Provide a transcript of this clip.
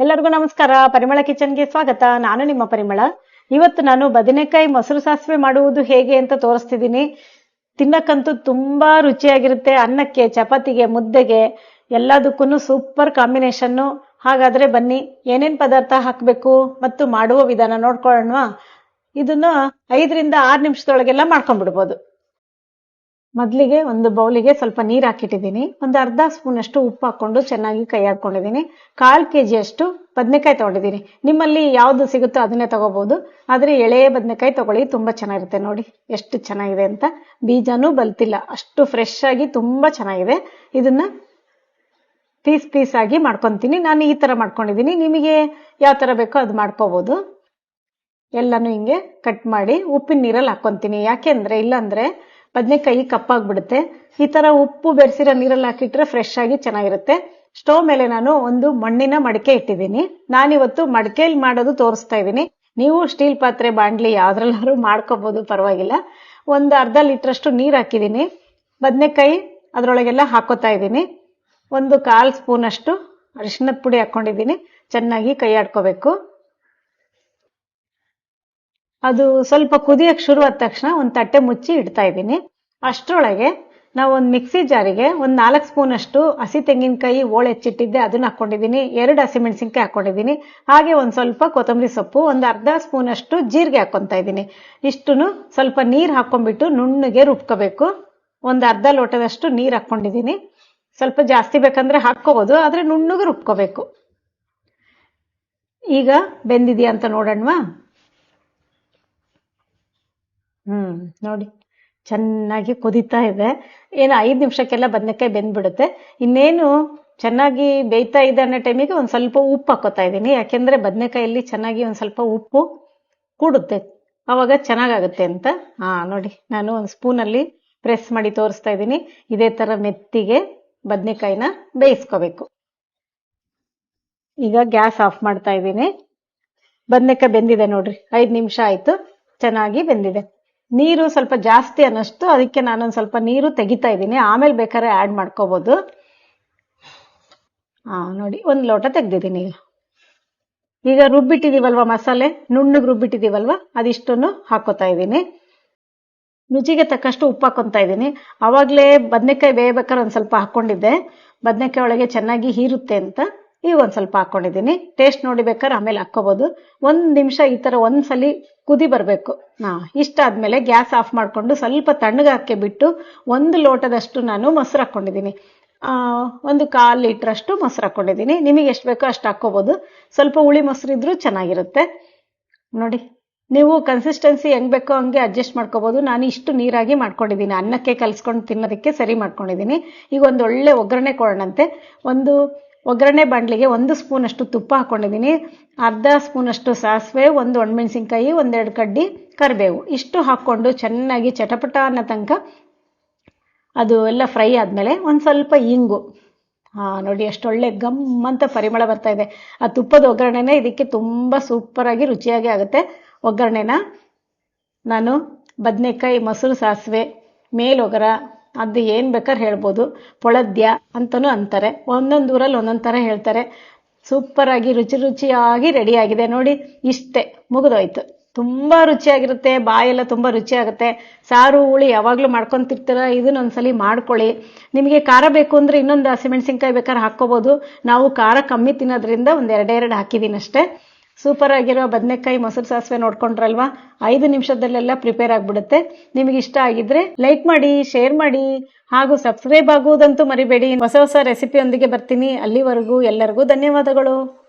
ಎಲ್ಲರಿಗೂ ನಮಸ್ಕಾರ. ಪರಿಮಳ ಕಿಚನ್ಗೆ ಸ್ವಾಗತ. ನಾನು ನಿಮ್ಮ ಪರಿಮಳ. ಇವತ್ತು ನಾನು ಬದನೆಕಾಯಿ ಮೊಸರು ಸಾಸಿವೆ ಮಾಡುವುದು ಹೇಗೆ ಅಂತ ತೋರಿಸ್ತಿದ್ದೀನಿ. ತಿನ್ನಕ್ಕಂತೂ ತುಂಬಾ ರುಚಿಯಾಗಿರುತ್ತೆ. ಅನ್ನಕ್ಕೆ, ಚಪಾತಿಗೆ, ಮುದ್ದೆಗೆ ಎಲ್ಲದಕ್ಕೂ ಸೂಪರ್ ಕಾಂಬಿನೇಷನ್ನು. ಹಾಗಾದ್ರೆ ಬನ್ನಿ, ಏನೇನ್ ಪದಾರ್ಥ ಹಾಕಬೇಕು ಮತ್ತು ಮಾಡುವ ವಿಧಾನ ನೋಡ್ಕೊಳ್ಳೋಣ ಇದನ್ನ ಐದರಿಂದ ಆರು ನಿಮಿಷದೊಳಗೆಲ್ಲ ಮಾಡ್ಕೊಂಡ್ಬಿಡ್ಬೋದು. ಮೊದಲಿಗೆ ಒಂದು ಬೌಲಿಗೆ ಸ್ವಲ್ಪ ನೀರು ಹಾಕಿಟ್ಟಿದ್ದೀನಿ. ಒಂದು ಅರ್ಧ ಸ್ಪೂನ್ ಅಷ್ಟು ಉಪ್ಪು ಹಾಕೊಂಡು ಚೆನ್ನಾಗಿ ಕೈ ಹಾಕೊಂಡಿದ್ದೀನಿ. ಕಾಲು ಕೆ ಅಷ್ಟು ಬದನೆಕಾಯಿ ತಗೊಂಡಿದ್ದೀನಿ. ನಿಮ್ಮಲ್ಲಿ ಯಾವ್ದು ಸಿಗುತ್ತೋ ಅದನ್ನೇ ತಗೋಬಹುದು ಆದ್ರೆ ಎಳೆ ಬದನೆಕಾಯಿ ತಗೊಳ್ಳಿ, ತುಂಬಾ ಚೆನ್ನಾಗಿರುತ್ತೆ ನೋಡಿ. ಎಷ್ಟು ಚೆನ್ನಾಗಿದೆ ಅಂತ. ಬೀಜನೂ ಬಲ್ತಿಲ್ಲ. ಅಷ್ಟು ಫ್ರೆಶ್ ಆಗಿ ತುಂಬಾ ಚೆನ್ನಾಗಿದೆ. ಇದನ್ನ ಪೀಸ್ ಪೀಸ್ ಆಗಿ ಮಾಡ್ಕೊಂತೀನಿ. ನಾನು ಈ ತರ ಮಾಡ್ಕೊಂಡಿದ್ದೀನಿ. ನಿಮಗೆ ಯಾವ ತರ ಬೇಕೋ ಅದು ಮಾಡ್ಕೋಬಹುದು ಎಲ್ಲನೂ ಹಿಂಗೆ ಕಟ್ ಮಾಡಿ ಉಪ್ಪಿನ ನೀರಲ್ಲಿ ಹಾಕೊಂತೀನಿ. ಯಾಕೆಂದ್ರೆ ಇಲ್ಲಾಂದ್ರೆ ಬದನೆಕಾಯಿ ಕಪ್ಪಾಗ್ಬಿಡುತ್ತೆ. ಈ ತರ ಉಪ್ಪು ಬೆರೆಸಿರೋ ನೀರಲ್ಲಿ ಹಾಕಿಟ್ರೆ ಫ್ರೆಶ್ ಆಗಿ ಚೆನ್ನಾಗಿರುತ್ತೆ. ಸ್ಟೋವ್ ಮೇಲೆ ನಾನು ಒಂದು ಮಣ್ಣಿನ ಮಡಿಕೆ ಇಟ್ಟಿದ್ದೀನಿ. ನಾನಿವತ್ತು ಮಡಿಕೆಯಲ್ಲಿ ಮಾಡೋದು ತೋರಿಸ್ತಾ ಇದ್ದೀನಿ. ನೀವು ಸ್ಟೀಲ್ ಪಾತ್ರೆ, ಬಾಂಡ್ಲಿ ಯಾವ್ದ್ರಲ್ಲಾದ್ರೂ ಮಾಡ್ಕೋಬಹುದು ಪರವಾಗಿಲ್ಲ. ಒಂದು ಅರ್ಧ ಲೀಟ್ರಷ್ಟು ನೀರು ಹಾಕಿದ್ದೀನಿ. ಬದನೆಕಾಯಿ ಅದರೊಳಗೆಲ್ಲ ಹಾಕೋತಾ ಇದ್ದೀನಿ. ಒಂದು ಕಾಲ್ ಸ್ಪೂನ್ ಅಷ್ಟು ಅರಿಶಿನದ ಪುಡಿ ಹಾಕೊಂಡಿದ್ದೀನಿ. ಚೆನ್ನಾಗಿ ಕೈ ಆಡ್ಕೋಬೇಕು ಅದು ಸ್ವಲ್ಪ ಕುದಿಯಕ್ಕೆ ಶುರು ಆದ ತಕ್ಷಣ ಒಂದು ತಟ್ಟೆ ಮುಚ್ಚಿ ಇಡ್ತಾ ಇದ್ದೀನಿ. ಅಷ್ಟರೊಳಗೆ ನಾವು ಒಂದು ಮಿಕ್ಸಿ ಜಾರಿಗೆ ಒಂದು ನಾಲ್ಕು ಸ್ಪೂನ್ ಅಷ್ಟು ಹಸಿ ತೆಂಗಿನಕಾಯಿ ಓಳೆ ಹೆಚ್ಚಿಟ್ಟಿದ್ದೆ, ಅದನ್ನ ಹಾಕೊಂಡಿದ್ದೀನಿ. ಎರಡು ಹಸಿಮೆಣಸಿನ್ಕಾಯಿ ಹಾಕೊಂಡಿದ್ದೀನಿ. ಹಾಗೆ ಒಂದು ಸ್ವಲ್ಪ ಕೊತ್ತಂಬರಿ ಸೊಪ್ಪು, ಒಂದು ಅರ್ಧ ಸ್ಪೂನ್ ಅಷ್ಟು ಜೀರಿಗೆ ಹಾಕೊಂತ ಇದ್ದೀನಿ. ಇಷ್ಟನ್ನು ಸ್ವಲ್ಪ ನೀರು ಹಾಕೊಂಡ್ಬಿಟ್ಟು ನುಣ್ಣಗೆ ರುಬ್ಕೋಬೇಕು. ಒಂದು ಅರ್ಧ ಲೋಟದಷ್ಟು ನೀರು ಹಾಕ್ಕೊಂಡಿದ್ದೀನಿ ಸ್ವಲ್ಪ ಜಾಸ್ತಿ ಬೇಕಂದ್ರೆ ಹಾಕ್ಕೋಬೋದು, ಆದ್ರೆ ನುಣ್ಣಗೆ ರುಬ್ಕೋಬೇಕು. ಈಗ ಬೆಂದಿದೆಯಾ ಅಂತ ನೋಡೋಣವಾ? ಹ್ಮ್, ನೋಡಿ. ಚೆನ್ನಾಗಿ ಕುದೀತಾ ಇದೆ. ಏನು ಐದು ನಿಮಿಷಕ್ಕೆಲ್ಲ ಬದನೆಕಾಯಿ ಬೆಂದ್ಬಿಡುತ್ತೆ. ಇನ್ನೇನು ಚೆನ್ನಾಗಿ ಬೇಯ್ತಾ ಇದೆ ಅನ್ನೋ ಟೈಮಿಗೆ ಒಂದು ಸ್ವಲ್ಪ ಉಪ್ಪು ಹಾಕೋತಾ ಇದ್ದೀನಿ. ಯಾಕೆಂದ್ರೆ ಬದನೆಕಾಯಲ್ಲಿ ಚೆನ್ನಾಗಿ ಒಂದು ಸ್ವಲ್ಪ ಉಪ್ಪು ಕೂಡುತ್ತೆ. ಅವಾಗ ಚೆನ್ನಾಗಾಗುತ್ತೆ ಅಂತ. ಹಾ, ನೋಡಿ. ನಾನು ಒಂದು ಸ್ಪೂನಲ್ಲಿ ಪ್ರೆಸ್ ಮಾಡಿ ತೋರಿಸ್ತಾ ಇದ್ದೀನಿ. ಇದೇ ಥರ ಮೆತ್ತಿಗೆ ಬದನೆಕಾಯಿನ ಬೇಯಿಸ್ಕೋಬೇಕು. ಈಗ ಗ್ಯಾಸ್ ಆಫ್ ಮಾಡ್ತಾ ಇದ್ದೀನಿ. ಬದನೆಕಾಯಿ ಬೆಂದಿದೆ ನೋಡ್ರಿ. ಐದು ನಿಮಿಷ ಆಯ್ತು. ಚೆನ್ನಾಗಿ ಬೆಂದಿದೆ. ನೀರು ಸ್ವಲ್ಪ ಜಾಸ್ತಿ ಅನ್ನಷ್ಟು ಅದಕ್ಕೆ ನಾನೊಂದು ಸ್ವಲ್ಪ ನೀರು ತೆಗಿತಾ ಇದ್ದೀನಿ. ಆಮೇಲೆ ಬೇಕಾದ್ರೆ ಆ್ಯಡ್ ಮಾಡ್ಕೋಬೋದು. ಹಾಂ ನೋಡಿ, ಒಂದು ಲೋಟ ತೆಗ್ದಿದ್ದೀನಿ ಈಗ. ರುಬ್ಬಿಟ್ಟಿದ್ದೀವಲ್ವ ಮಸಾಲೆ? ನುಣ್ಣಗೆ ರುಬ್ಬಿಟ್ಟಿದ್ದೀವಲ್ವ ಅದಿಷ್ಟನ್ನು ಹಾಕೋತಾ ಇದ್ದೀನಿ. ರುಚಿಗೆ ತಕ್ಕಷ್ಟು ಉಪ್ಪು ಹಾಕೊತಾ ಇದ್ದೀನಿ. ಆವಾಗಲೇ ಬದನೆಕಾಯಿ ಬೇಯಬೇಕಾದ್ರೆ ಒಂದು ಸ್ವಲ್ಪ ಹಾಕೊಂಡಿದ್ದೆ. ಬದನೆಕಾಯಿ ಒಳಗೆ ಚೆನ್ನಾಗಿ ಹೀರುತ್ತೆ ಅಂತ ಈಗ ಒಂದು ಸ್ವಲ್ಪ ಹಾಕೊಂಡಿದ್ದೀನಿ. ಟೇಸ್ಟ್ ನೋಡಿ ಬೇಕಾದ್ರೆ ಆಮೇಲೆ ಹಾಕ್ಕೋಬೋದು. ಒಂದು ನಿಮಿಷ ಈ ಥರ ಒಂದ್ಸಲಿ ಕುದಿ ಬರಬೇಕು. ಹಾಂ, ಇಷ್ಟ ಆದ್ಮೇಲೆ ಗ್ಯಾಸ್ ಆಫ್ ಮಾಡಿಕೊಂಡು ಸ್ವಲ್ಪ ತಣ್ಣಗಾಕೆ ಬಿಟ್ಟು ಒಂದು ಲೋಟದಷ್ಟು ನಾನು ಮೊಸರು ಹಾಕ್ಕೊಂಡಿದ್ದೀನಿ. ಒಂದು ಕಾಲು ಲೀಟ್ರಷ್ಟು ಮೊಸರು ಹಾಕೊಂಡಿದ್ದೀನಿ ನಿಮಗೆ ಎಷ್ಟು ಬೇಕೋ ಅಷ್ಟು ಹಾಕೋಬಹುದು ಸ್ವಲ್ಪ ಹುಳಿ ಮೊಸರು ಇದ್ರೂ ಚೆನ್ನಾಗಿರುತ್ತೆ. ನೋಡಿ, ನೀವು ಕನ್ಸಿಸ್ಟೆನ್ಸಿ ಹೆಂಗ್ ಬೇಕೋ ಹಂಗೆ ಅಡ್ಜಸ್ಟ್ ಮಾಡ್ಕೋಬೋದು. ನಾನು ಇಷ್ಟು ನೀರಾಗಿ ಮಾಡ್ಕೊಂಡಿದ್ದೀನಿ. ಅನ್ನಕ್ಕೆ ಕಲ್ಸ್ಕೊಂಡು ತಿನ್ನೋದಕ್ಕೆ ಸರಿ ಮಾಡ್ಕೊಂಡಿದ್ದೀನಿ. ಈಗ ಒಂದು ಒಳ್ಳೆ ಒಗ್ಗರಣೆ ಕೊಡೋಣಂತೆ. ಒಂದು ಒಗ್ಗರಣೆ ಬಾಂಡ್ಲಿಗೆ ಒಂದು ಸ್ಪೂನ್ ಅಷ್ಟು ತುಪ್ಪ ಹಾಕೊಂಡಿದ್ದೀನಿ. ಅರ್ಧ ಸ್ಪೂನ್ ಅಷ್ಟು ಸಾಸಿವೆ, ಒಂದು ಒಣಮೆಣಸಿನ್ಕಾಯಿ, ಒಂದೆರಡು ಕಡ್ಡಿ ಕರಿಬೇವು. ಇಷ್ಟು ಹಾಕ್ಕೊಂಡು ಚೆನ್ನಾಗಿ ಚಟಪಟ ಅನ್ನೋ ತನಕ ಅದು ಎಲ್ಲ ಫ್ರೈ ಆದಮೇಲೆ ಒಂದು ಸ್ವಲ್ಪ ಇಂಗು. ಹಾ ನೋಡಿ ಅಷ್ಟೊಳ್ಳೆ ಗಮ್ ಅಂತ ಪರಿಮಳ ಬರ್ತಾ ಇದೆ. ಆ ತುಪ್ಪದ ಒಗ್ಗರಣೆನೇ ಇದಕ್ಕೆ ತುಂಬ ಸೂಪರಾಗಿ ರುಚಿಯಾಗಿ ಆಗುತ್ತೆ. ಒಗ್ಗರಣೆನ ನಾನು ಬದನೆಕಾಯಿ, ಮೊಸರು, ಸಾಸಿವೆ, ಮೇಲೊಗರ ಅದು ಏನು ಬೇಕಾದ್ರೆ ಹೇಳ್ಬೋದು. ಪೊಳದ್ಯ ಅಂತಲೂ ಅಂತಾರೆ. ಒಂದೊಂದು ಊರಲ್ಲಿ ಒಂದೊಂದು ಥರ ಹೇಳ್ತಾರೆ. ಸೂಪರಾಗಿ ರುಚಿ ರುಚಿಯಾಗಿ ರೆಡಿ ಆಗಿದೆ. ನೋಡಿ, ಇಷ್ಟೇ. ಮುಗಿದೋಯ್ತು. ತುಂಬ ರುಚಿಯಾಗಿರುತ್ತೆ. ಬಾಯೆಲ್ಲ ತುಂಬ ರುಚಿಯಾಗುತ್ತೆ. ಸಾರು, ಹುಳಿ ಯಾವಾಗಲೂ ಮಾಡ್ಕೊಂತಿರ್ತೀರ ಇದನ್ನೊಂದ್ಸಲಿ ಮಾಡ್ಕೊಳ್ಳಿ. ನಿಮಗೆ ಖಾರ ಬೇಕು ಅಂದರೆ ಇನ್ನೊಂದು ಹಸಿಮೆಣಸಿನ್ಕಾಯಿ ಬೇಕಾದ್ರೆ ಹಾಕ್ಕೋಬೋದು. ನಾವು ಖಾರ ಕಮ್ಮಿ ತಿನ್ನೋದ್ರಿಂದ ಒಂದು ಎರಡೆರಡು ಹಾಕಿದ್ದೀನಿ ಅಷ್ಟೇ ಸೂಪರ್ ಆಗಿರೋ ಬದನೆಕಾಯಿ ಮೊಸರು ಸಾಸಿವೆ ನೋಡ್ಕೊಂಡ್ರಲ್ವಾ? ಐದು ನಿಮಿಷದಲ್ಲೆಲ್ಲ ಪ್ರಿಪೇರ್ ಆಗಿಬಿಡುತ್ತೆ. ನಿಮಗೆ ಇಷ್ಟ ಆಗಿದ್ರೆ ಲೈಕ್ ಮಾಡಿ, ಶೇರ್ ಮಾಡಿ, ಹಾಗೂ ಸಬ್ಸ್ಕ್ರೈಬ್ ಆಗುವುದಂತೂ ಮರಿಬೇಡಿ. ಹೊಸ ಹೊಸ ರೆಸಿಪಿಯೊಂದಿಗೆ ಬರ್ತೀನಿ. ಅಲ್ಲಿವರೆಗೂ ಎಲ್ಲರಿಗೂ ಧನ್ಯವಾದಗಳು.